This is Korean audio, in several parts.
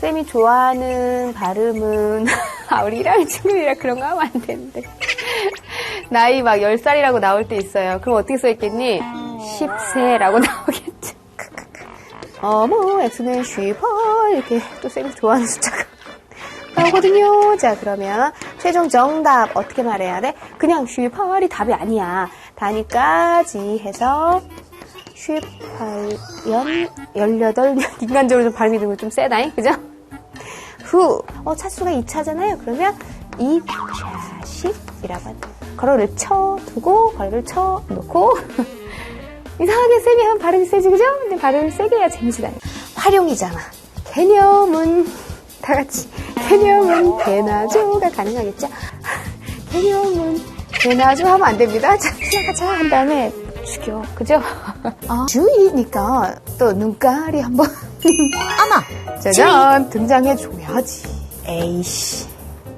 쌤이 좋아하는 발음은 아 우리 1학년 친구들이라 그런 거 하면 안 되는데 나이 막 10살이라고 나올 때 있어요. 그럼 어떻게 써있겠니? 10세라고 나오겠죠. 어머 X는 슈퍼 이렇게 또 쌤이 좋아하는 숫자가 나오거든요. 자 그러면 최종 정답 어떻게 말해야 돼? 그냥 슈퍼이 답이 아니야. 다니까지 해서 18연 18년 인간적으로 좀 발음이 되고 좀 세다잉 그죠? 후, 어, 차수가 2차잖아요. 그러면 2차씩이라고 한다. 걸어를 쳐두고, 걸어를 쳐놓고. 이상하게 쌤이 하면 발음이 세지, 그죠? 근데 발음을 세게 해야 재밌으다. 활용이잖아. 개념은, 다 같이. 개념은 개나조가 가능하겠죠? 개념은 개나조 하면 안 됩니다. 자, 시작하자. 한 다음에 죽여. 그죠? 아, 주의니까 또 눈깔이 한번. 어머, 짜잔 등장해줘야지. 에이씨.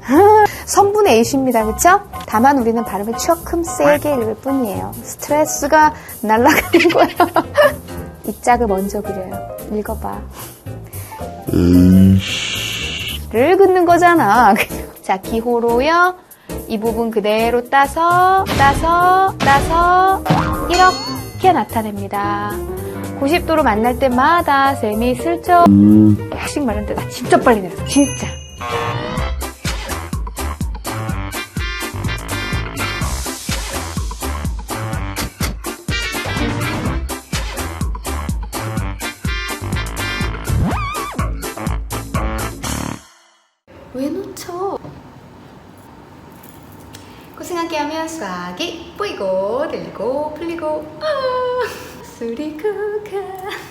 선분의 에이씨입니다. 그쵸? 다만 우리는 발음을 조금 세게 읽을 뿐이에요. 스트레스가 날아가는 거야 이 짝을 먼저 그려요. 읽어봐. 를 긋는 거잖아. 자 기호로요. 이 부분 그대로 따서 따서 따서 이렇게 나타냅니다 90도로 만날 때마다 쌤이 슬쩍 씩 말하는데 나 진짜 빨리 내렸어 진짜. 왜 놓쳐? 고생하게 하면 싹이 뿌이고 들리고 풀리고 아 수리쿠가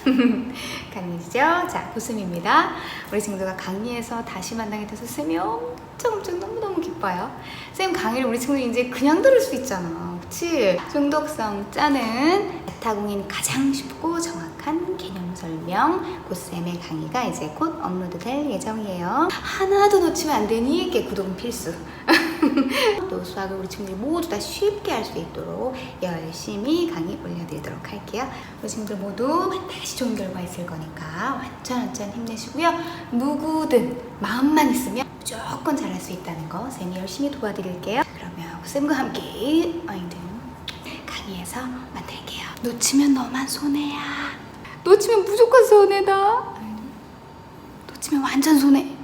강의죠? 자 고슴입니다. 우리 친구들과 강의에서 다시 만나게 돼서 쌤이 엄청 엄청 너무너무 기뻐요. 쌤 강의를 우리 친구들이 이제 그냥 들을 수 있잖아. 그치? 중독성 짜는 아타공인 가장 쉽고 정확한 개념 설명. 고쌤의 강의가 이제 곧 업로드 될 예정이에요. 하나도 놓치면 안 되니? 깨 구독은 필수 또 수학을 우리 친구들이 모두 다 쉽게 할 수 있도록 열심히 강의 올려드리도록 할게요. 우리 친구들 모두 반드시 좋은 결과 있을 거니까 완전 완전 힘내시고요. 누구든 마음만 있으면 무조건 잘할 수 있다는 거 쌤이 열심히 도와드릴게요. 그러면 쌤과 함께 아이들 강의에서 만날게요. 놓치면 너만 손해야. 놓치면 무조건 손해다. 놓치면 완전 손해.